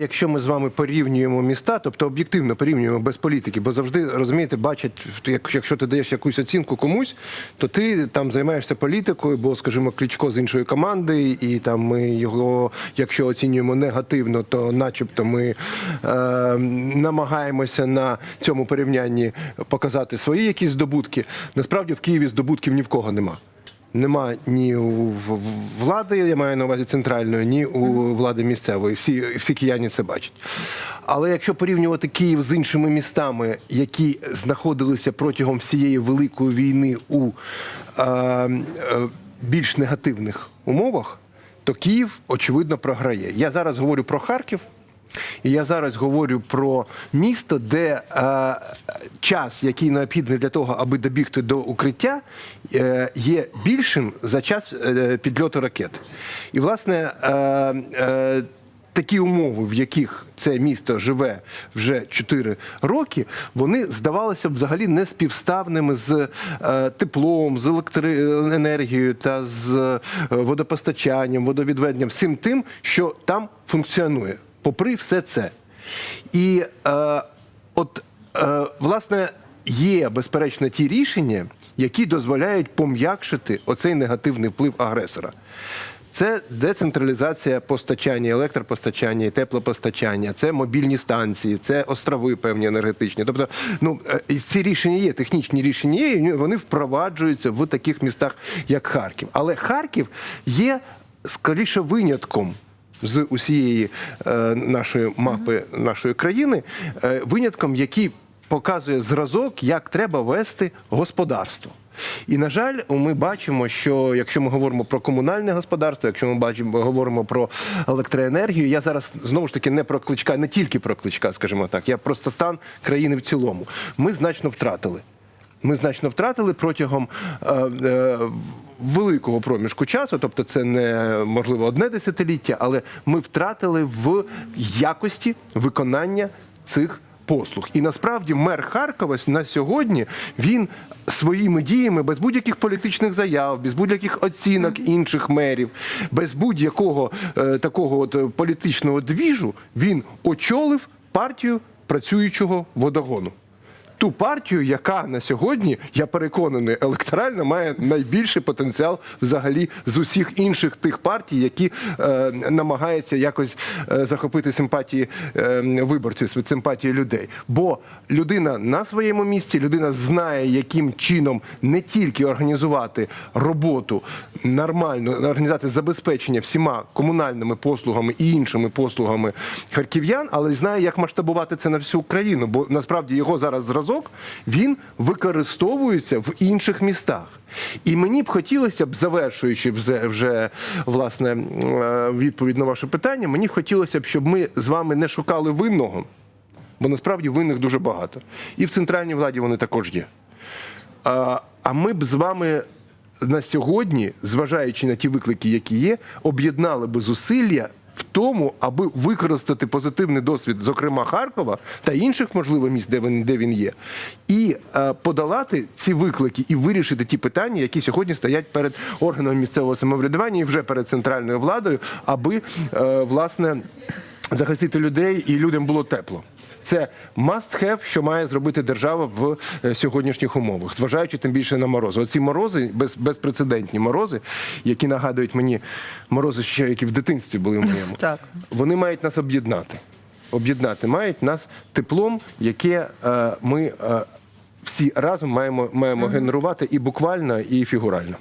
Якщо ми з вами порівнюємо міста, тобто об'єктивно порівнюємо без політики, бо завжди розумієте, бачать, якщо ти даєш якусь оцінку комусь, то ти там займаєшся політикою, бо, скажімо, Кличко з іншої команди, і там ми його, якщо оцінюємо негативно, то начебто ми е, намагаємося на цьому порівнянні показати свої якісь здобутки. Насправді в Києві здобутків ні в кого нема. Нема ні у влади, я маю на увазі центральної, ні у влади місцевої. Всі, всі кияні це бачать. Але якщо порівнювати Київ з іншими містами, які знаходилися протягом всієї великої війни у е, е, більш негативних умовах, то Київ очевидно програє. Я зараз говорю про Харків. І я зараз говорю про місто, де е, час, який необхідний для того, аби добігти до укриття, е, є більшим за час е, підльоту ракет. І, власне, е, е, такі умови, в яких це місто живе вже 4 роки, вони здавалися б взагалі не співставними з е, теплом, з електроенергією та з е, водопостачанням, водовідведенням, всім тим, що там функціонує, попри все це. І е, от, е, власне, є безперечно ті рішення, які дозволяють пом'якшити оцей негативний вплив агресора. Це децентралізація постачання, електропостачання, і теплопостачання, це мобільні станції, це острови певні енергетичні. Тобто, ну е, ці рішення є, технічні рішення є, і вони впроваджуються в таких містах, як Харків. Але Харків є скоріше винятком. З усієї е, нашої мапи нашої країни, е, винятком, який показує зразок, як треба вести господарство. І на жаль, ми бачимо, що якщо ми говоримо про комунальне господарство, якщо ми бачимо, говоримо про електроенергію, я зараз знову ж таки не про кличка, не тільки про кличка, скажімо так, я просто стан країни в цілому. Ми значно втратили. Ми значно втратили протягом е, е, великого проміжку часу, тобто це не можливо одне десятиліття, але ми втратили в якості виконання цих послуг. І насправді мер Харкова на сьогодні він своїми діями без будь-яких політичних заяв, без будь-яких оцінок інших мерів, без будь-якого е, такого от е, політичного двіжу, він очолив партію працюючого водогону. Ту партію, яка на сьогодні, я переконаний, електорально має найбільший потенціал взагалі з усіх інших тих партій, які е, намагаються якось е, захопити симпатії е, виборців, симпатії людей. Бо людина на своєму місці, людина знає, яким чином не тільки організувати роботу нормально, організувати забезпечення всіма комунальними послугами і іншими послугами харків'ян, але й знає, як масштабувати це на всю Україну. Бо насправді його зараз зразок він використовується в інших містах. І мені б хотілося б, завершуючи вже, вже власне е, відповідь на ваше питання, мені б хотілося б, щоб ми з вами не шукали винного, бо насправді винних дуже багато. І в центральній владі вони також є. А, а ми б з вами на сьогодні, зважаючи на ті виклики, які є, об'єднали би зусилля в тому, аби використати позитивний досвід, зокрема Харкова та інших, можливо, міст, де він, де він є, і е, подолати ці виклики і вирішити ті питання, які сьогодні стоять перед органами місцевого самоврядування і вже перед центральною владою, аби е, власне захистити людей і людям було тепло. Це must have, що має зробити держава в е, сьогоднішніх умовах, зважаючи тим більше на морози. Оці морози, без, безпрецедентні морози, які нагадують мені морози, ще які в дитинстві були в моєму. Так. Вони мають нас об'єднати. Об'єднати мають нас теплом, яке е, ми е, всі разом маємо, маємо генерувати і буквально, і фігурально.